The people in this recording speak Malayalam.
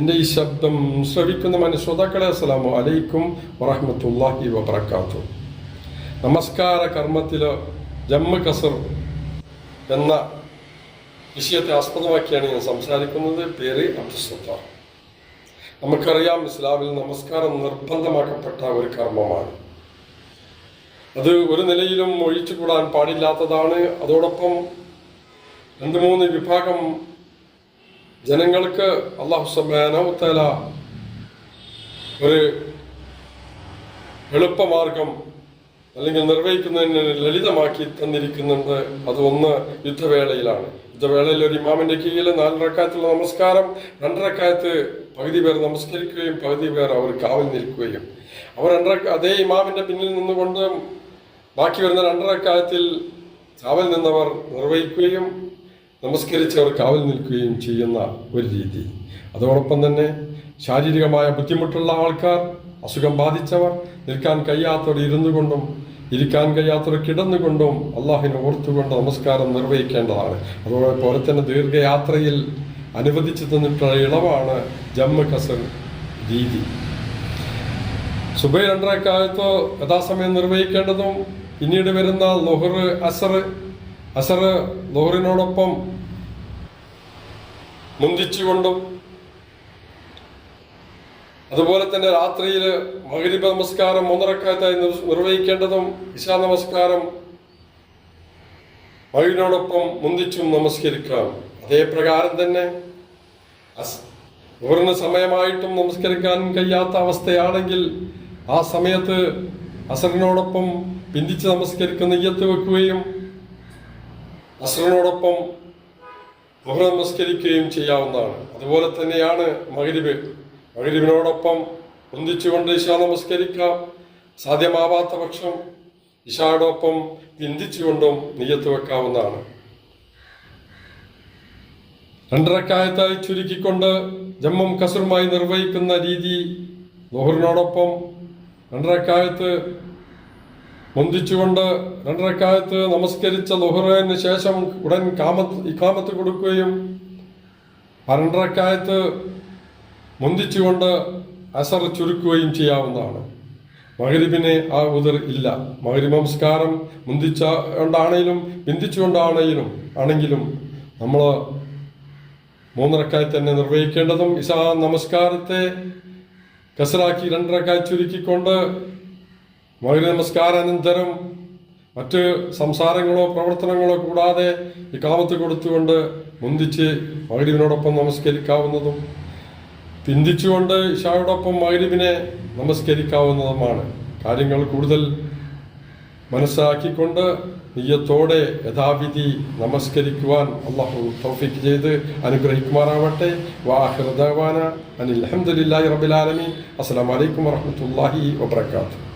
എന്റെ ഈ ശബ്ദം ശ്രവിക്കുന്ന മനുശ്രോതാക്കളെ അസ്സലാമു അലൈക്കും വറഹമത്തല്ലാഹി വബർക്കാത്തു നമസ്കാര കർമ്മത്തിൽ ജമ്മു കസർ എന്ന വിഷയത്തെ ആസ്പദമാക്കിയാണ് ഞാൻ സംസാരിക്കുന്നത്. പേര് അബ്ദുസത്ത നമുക്കറിയാം ഇസ്ലാമിൽ നമസ്കാരം നിർബന്ധമാക്കപ്പെട്ട ഒരു കർമ്മമാണ്. അത് ഒരു നിലയിലും ഒഴിച്ചുകൂടാൻ പാടില്ലാത്തതാണ്. അതോടൊപ്പം രണ്ട് മൂന്ന് വിഭാഗം ജനങ്ങൾക്ക് അള്ളാഹു സുബാനവത്തല ഒരു എളുപ്പമാർഗം അല്ലെങ്കിൽ നിർവഹിക്കുന്നതിന് ലളിതമാക്കി തന്നിരിക്കുന്നുണ്ട്. അത് ഒന്ന് യുദ്ധവേളയിലാണ്. യുദ്ധവേളയിൽ ഒരു ഇമാമിന്റെ കീഴിൽ നാലരക്കാലത്തുള്ള നമസ്കാരം രണ്ടരക്കാലത്ത് പകുതി പേർ നമസ്കരിക്കുകയും പകുതി പേർ അവർ കാവൽ നിൽക്കുകയും. അവർ രണ്ടര അതേ ഇമാമിന്റെ പിന്നിൽ നിന്നുകൊണ്ട് ബാക്കി വരുന്ന രണ്ടരക്കാലത്തിൽ കാവൽ നിന്നവർ നിർവഹിക്കുകയും നമസ്കരിച്ചവർ കാവൽ നിൽക്കുകയും ചെയ്യുന്ന ഒരു രീതി. അതോടൊപ്പം തന്നെ ശാരീരികമായ ബുദ്ധിമുട്ടുള്ള ആൾക്കാർ അസുഖം ബാധിച്ചവർ നിൽക്കാൻ കഴിയാത്തവർ ഇരുന്നു കൊണ്ടും ഇരിക്കാൻ കഴിയാത്തവർ കിടന്നുകൊണ്ടും അള്ളാഹിനെ ഓർത്തുകൊണ്ട് നമസ്കാരം നിർവഹിക്കേണ്ടതാണ്. അതുപോലെ തന്നെ ദീർഘയാത്രയിൽ അനുവദിച്ചു തന്നിട്ടുള്ള ഇളവാണ് ജമ്മു കസർ രീതി. സുബൈ രണ്ടരക്കാലത്ത് യഥാസമയം നിർവഹിക്കേണ്ടതും പിന്നീട് വരുന്ന ലൊഹർ അസർ അസർ ലൊഹറിനോടൊപ്പം മുന്തിച്ചുകൊണ്ടും അതുപോലെ തന്നെ രാത്രിയിൽ മകരിബ നമസ്കാരം മൂന്നരക്കാലത്തായി നിർ- നിർവഹിക്കേണ്ടതും ഇശാ നമസ്കാരം മകരിനോടൊപ്പം മുന്തിച്ചും നമസ്കരിക്കാം. അതേ പ്രകാരം തന്നെ അസ് സമയമായിട്ടും നമസ്കരിക്കാൻ കഴിയാത്ത അവസ്ഥയാണെങ്കിൽ ആ സമയത്ത് അസറിനോടൊപ്പം പിന്തിച്ച് നമസ്കരിക്കുന്ന നെയ്യത്ത് വെക്കുകയും അസറിനോടൊപ്പം ദുഹ നമസ്കരിക്കുകയും ചെയ്യാവുന്നതാണ്. അതുപോലെ തന്നെയാണ് മകരിബ് മകരിബിനോടൊപ്പം ഒന്നിച്ചുകൊണ്ട് ഇഷ നമസ്കരിക്കാം. സാധ്യമാവാത്ത പക്ഷം ഇഷായോടൊപ്പം ചിന്തിച്ചുകൊണ്ടും നെയ്യത്ത് വെക്കാവുന്നതാണ്. രണ്ടരക്കായത്തായി ചുരുക്കിക്കൊണ്ട് ജമ്മും കസറുമായി നിർവഹിക്കുന്ന രീതി ലോഹറിനോടൊപ്പം രണ്ടരക്കായത്ത് മുന്തിച്ചുകൊണ്ട് രണ്ടരക്കാലത്ത് നമസ്കരിച്ച ലോഹറിന് ശേഷം ഉടൻ കാമത്ത് ഇക്കാമത്ത് കൊടുക്കുകയും രണ്ടരക്കാലത്ത് മുന്തിച്ചുകൊണ്ട് അസർ ചുരുക്കുകയും ചെയ്യാവുന്നതാണ്. മകരിബിനെ ആ ഉതിർ ഇല്ല. മകരിബ് നമസ്കാരം മുന്തിച്ച കൊണ്ടാണേലും ബിന്ദിച്ചുകൊണ്ടാണെങ്കിലും ആണെങ്കിലും നമ്മൾ മൂന്നരക്കായി തന്നെ നിർവഹിക്കേണ്ടതും ഇസാ നമസ്കാരത്തെ കസറാക്കി രണ്ടരക്കായി ചുരുക്കിക്കൊണ്ട് മകര നമസ്കാരാനന്തരം. മറ്റ് സംസാരങ്ങളോ പ്രവർത്തനങ്ങളോ കൂടാതെ ഈ കാമത്ത് കൊടുത്തുകൊണ്ട് മുന്തിച്ച് മകരിവിനോടൊപ്പം നമസ്കരിക്കാവുന്നതും പിന്തിച്ചുകൊണ്ട് ഇഷായോടൊപ്പം മകരിവിനെ നമസ്കരിക്കാവുന്നതുമാണ്. കാര്യങ്ങൾ കൂടുതൽ മനസ്സിലാക്കിക്കൊണ്ട് നെയ്യത്തോടെ യഥാവിധി നമസ്കരിക്കുവാൻ അള്ളാഹു തൗഫിക്ക് ചെയ്ത് അനുഗ്രഹിക്കുമാറാവട്ടെ. വാഹിർദാന അനിൽ അഹമ്മദില്ലാഹി റബിലാലമി അസ്സാം വലൈക്കും വറഹ്മത്തുള്ളാഹി വബറകാതുഹു.